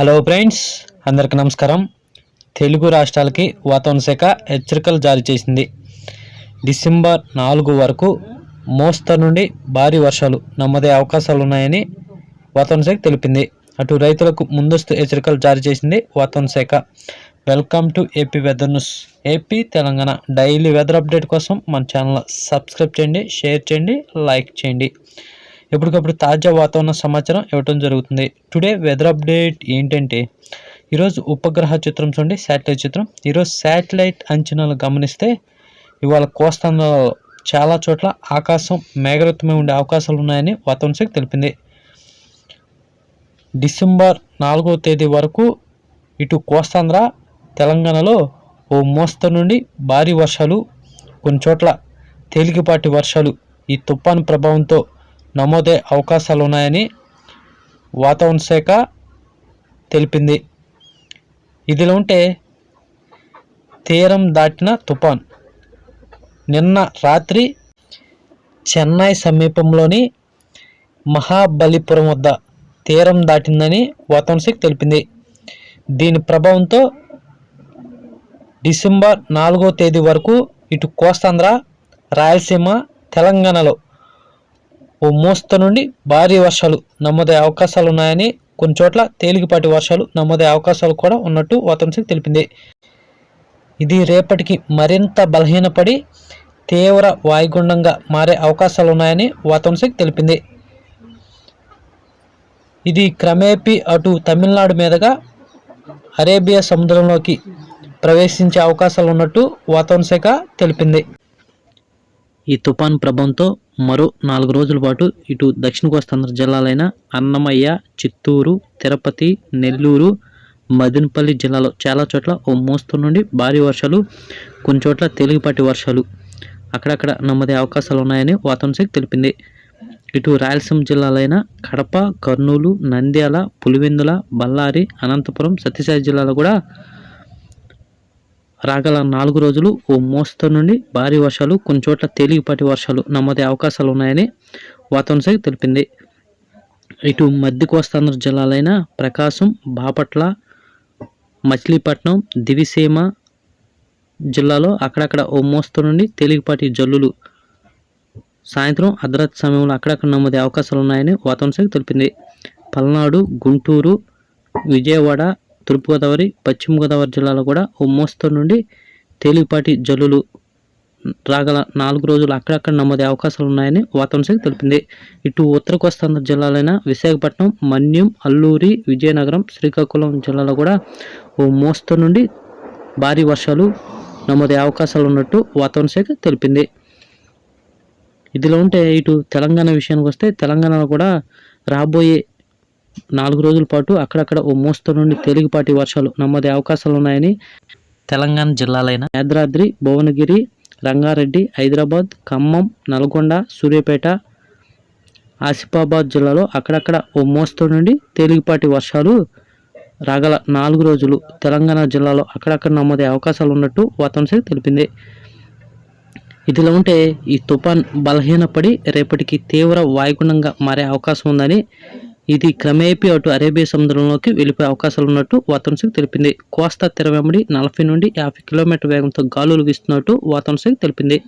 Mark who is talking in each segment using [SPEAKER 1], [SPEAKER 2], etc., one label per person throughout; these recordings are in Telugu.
[SPEAKER 1] హలో ఫ్రెండ్స్ అందరికి నమస్కారం. తెలుగు రాష్ట్రాలకి వాతావరణ శాఖ హెచ్చరికలు జారీ చేసింది. డిసెంబర్ నాలుగు వరకు మోస్తరు నుండి భారీ వర్షాలు నమ్మదే అవకాశాలు ఉన్నాయని వాతావరణ శాఖ తెలిపింది. అటు రైతులకు ముందస్తు హెచ్చరికలు జారీ చేసింది వాతావరణ శాఖ. Welcome to AP weather news AP Telangana daily weather update కోసం మన ఛానల్ సబ్స్క్రైబ్ చేయండి షేర్ చేయండి లైక్ చేయండి. ఎప్పటికప్పుడు తాజా వాతావరణ సమాచారం ఇవ్వటం జరుగుతుంది. టుడే వెదర్ అప్డేట్ ఏంటంటే ఈరోజు ఉపగ్రహ చిత్రం చూడండి శాటిలైట్ చిత్రం. ఈరోజు శాటిలైట్ అంచనాలు గమనిస్తే ఇవాళ కోస్తాంధ్రలో చాలా చోట్ల ఆకాశం మేఘరత్వమే ఉండే అవకాశాలు ఉన్నాయని వాతావరణ శాఖ తెలిపింది. డిసెంబర్ నాలుగవ తేదీ వరకు ఇటు కోస్తాంధ్ర తెలంగాణలో ఓ మోస్తరు నుండి భారీ వర్షాలు కొన్ని చోట్ల తేలికపాటి వర్షాలు ఈ తుఫాను ప్రభావంతో నమోదే అవకాశాలు ఉన్నాయని వాతావరణ శాఖ తెలిపింది. ఇదిలో ఉంటే తీరం దాటిన తుఫాన్. నిన్న రాత్రి చెన్నై సమీపంలోని మహాబలిపురం వద్ద తీరం దాటిందని వాతావరణ శాఖ తెలిపింది. దీని ప్రభావంతో డిసెంబర్ నాలుగో తేదీ వరకు ఇటు కోస్తాంధ్ర రాయలసీమ తెలంగాణలో ఓ మోస్త నుండి భారీ వర్షాలు నమోదయ్యే అవకాశాలు ఉన్నాయని కొన్ని చోట్ల తేలికపాటి వర్షాలు నమోదయ్యే అవకాశాలు కూడా ఉన్నట్టు వాతావరణ శాఖ తెలిపింది. ఇది రేపటికి మరింత బలహీనపడి తీవ్ర వాయుగుండంగా మారే అవకాశాలు ఉన్నాయని వాతావరణ శాఖ తెలిపింది. ఇది క్రమేపీ అటు తమిళనాడు మీదుగా అరేబియా సముద్రంలోకి ప్రవేశించే అవకాశాలు ఉన్నట్టు వాతావరణ శాఖ తెలిపింది. ఈ తుఫాన్ ప్రభావంతో మరో నాలుగు రోజుల పాటు ఇటు దక్షిణ కోస్తాంధ్ర జిల్లాలైన అన్నమయ్య చిత్తూరు తిరుపతి నెల్లూరు మదనపల్లి జిల్లాలో చాలా చోట్ల ఓ మోస్తరు నుండి భారీ వర్షాలు కొన్ని చోట్ల తేలికపాటి వర్షాలు అక్కడక్కడ నమ్మదే అవకాశాలు ఉన్నాయని వాతావరణ శాఖ తెలిపింది. ఇటు రాయలసీమ జిల్లాలైన కడప కర్నూలు నంద్యాల పులివెందుల బళ్ళారి అనంతపురం సత్యసాయి జిల్లాలో కూడా రాగల నాలుగు రోజులు ఓ మోస్తరు నుండి భారీ వర్షాలు కొన్ని చోట్ల తేలికపాటి వర్షాలు నమోదే అవకాశాలు ఉన్నాయని వాతావరణ శాఖ తెలిపింది. ఇటు మధ్య కోస్తాంధ్ర జిల్లాలైన ప్రకాశం బాపట్ల మచిలీపట్నం దివిసీమ జిల్లాలో అక్కడక్కడ ఓ మోస్తరు నుండి తేలికపాటి జల్లులు సాయంత్రం అర్ధరాత్రి సమయంలో అక్కడక్కడ నమోదే అవకాశాలు ఉన్నాయని వాతావరణ శాఖ తెలిపింది. పల్నాడు గుంటూరు విజయవాడ తూర్పుగోదావరి పశ్చిమ గోదావరి జిల్లాలో కూడా ఓ మోస్తరు నుండి తేలికపాటి జల్లులు రాగల నాలుగు రోజులు అక్కడక్కడ నమోదే అవకాశాలు ఉన్నాయని వాతావరణ శాఖ తెలిపింది. ఇటు ఉత్తర కోస్తాంధ్ర జిల్లాలైన విశాఖపట్నం మన్యం అల్లూరి విజయనగరం శ్రీకాకుళం జిల్లాలో కూడా ఓ మోస్తరు నుండి భారీ వర్షాలు నమోదే అవకాశాలు ఉన్నట్టు వాతావరణ శాఖ తెలిపింది. ఇదిలో ఉంటే ఇటు తెలంగాణ విషయానికి వస్తే తెలంగాణలో కూడా రాబోయే నాలుగు రోజుల పాటు అక్కడక్కడ ఓ మోస్తరు నుండి తేలికపాటి వర్షాలు నమోదే అవకాశాలు ఉన్నాయని తెలంగాణ జిల్లాలైన యాదాద్రి భువనగిరి రంగారెడ్డి హైదరాబాద్ ఖమ్మం నల్గొండ సూర్యాపేట ఆసిఫాబాద్ జిల్లాలో అక్కడక్కడ ఓ మోస్తరు నుండి తేలికపాటి వర్షాలు రాగల నాలుగు రోజులు తెలంగాణ జిల్లాలో అక్కడక్కడ నమోదే అవకాశాలు ఉన్నట్టు వాతావరణ తెలిపింది. ఇదిలా ఉంటే ఈ తుఫాన్ బలహీనపడి రేపటికి తీవ్ర వాయుగుండంగా మారే అవకాశం ఉందని ఇది క్రమేపీ అటు అరేబియా సముద్రంలోకి వెళ్ళిపోయే అవకాశాలు ఉన్నట్టు వాతావరణ శాఖ తెలిపింది. కోస్తా తెర వెంబడి నలభై నుండి యాభై కిలోమీటర్ వేగంతో గాలులు వీస్తున్నట్టు వాతావరణ శాఖ తెలిపింది.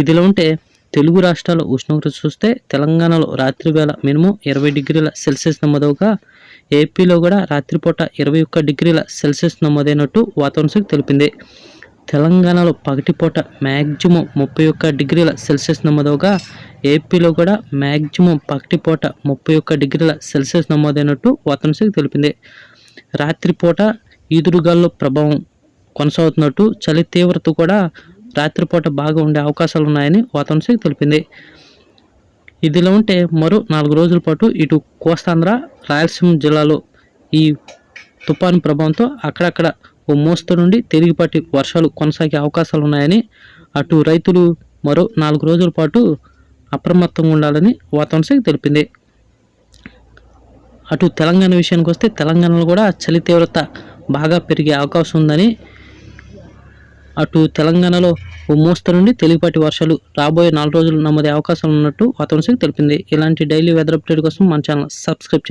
[SPEAKER 1] ఇదిలా ఉంటే తెలుగు రాష్ట్రాల ఉష్ణోగ్రత చూస్తే తెలంగాణలో రాత్రి వేళ మినిమం ఇరవై డిగ్రీల సెల్సియస్ నమోదవగా ఏపీలో కూడా రాత్రిపూట ఇరవై ఒక్క డిగ్రీల సెల్సియస్ నమోదైనట్టు వాతావరణ శాఖ తెలిపింది. తెలంగాణలో పగటిపూట మ్యాక్సిమం ముప్పై ఒక్క డిగ్రీల సెల్సియస్ నమోదవగా ఏపీలో కూడా మ్యాక్సిమం పగటిపూట ముప్పై ఒక్క డిగ్రీల సెల్సియస్ నమోదైనట్టు వాతావరణ శాఖ తెలిపింది. రాత్రిపూట ఈదురుగాల్లో ప్రభావం కొనసాగుతున్నట్టు చలి తీవ్రత కూడా రాత్రిపూట బాగా ఉండే అవకాశాలు ఉన్నాయని వాతావరణ శాఖ తెలిపింది. ఇదిలో ఉంటే మరో నాలుగు రోజుల పాటు ఇటు కోస్తాంధ్ర రాయలసీమ జిల్లాలో ఈ తుఫాను ప్రభావంతో అక్కడక్కడ ఓ మోస్తరు నుండి తేలికపాటి వర్షాలు కొనసాగే అవకాశాలు ఉన్నాయని అటు రైతులు మరో నాలుగు రోజుల పాటు అప్రమత్తంగా ఉండాలని వాతావరణ శాఖ తెలిపింది. అటు తెలంగాణ విషయానికి వస్తే తెలంగాణలో కూడా చలి తీవ్రత బాగా పెరిగే అవకాశం ఉందని అటు తెలంగాణలో ఓ మోస్తరు నుండి తేలికపాటి వర్షాలు రాబోయే నాలుగు రోజులు నమ్మదే అవకాశాలు ఉన్నట్టు వాతావరణ శాఖ తెలిపింది. ఇలాంటి డైలీ వెదర్ అప్డేట్ కోసం మన ఛానల్ సబ్స్క్రైబ్ చేయండి.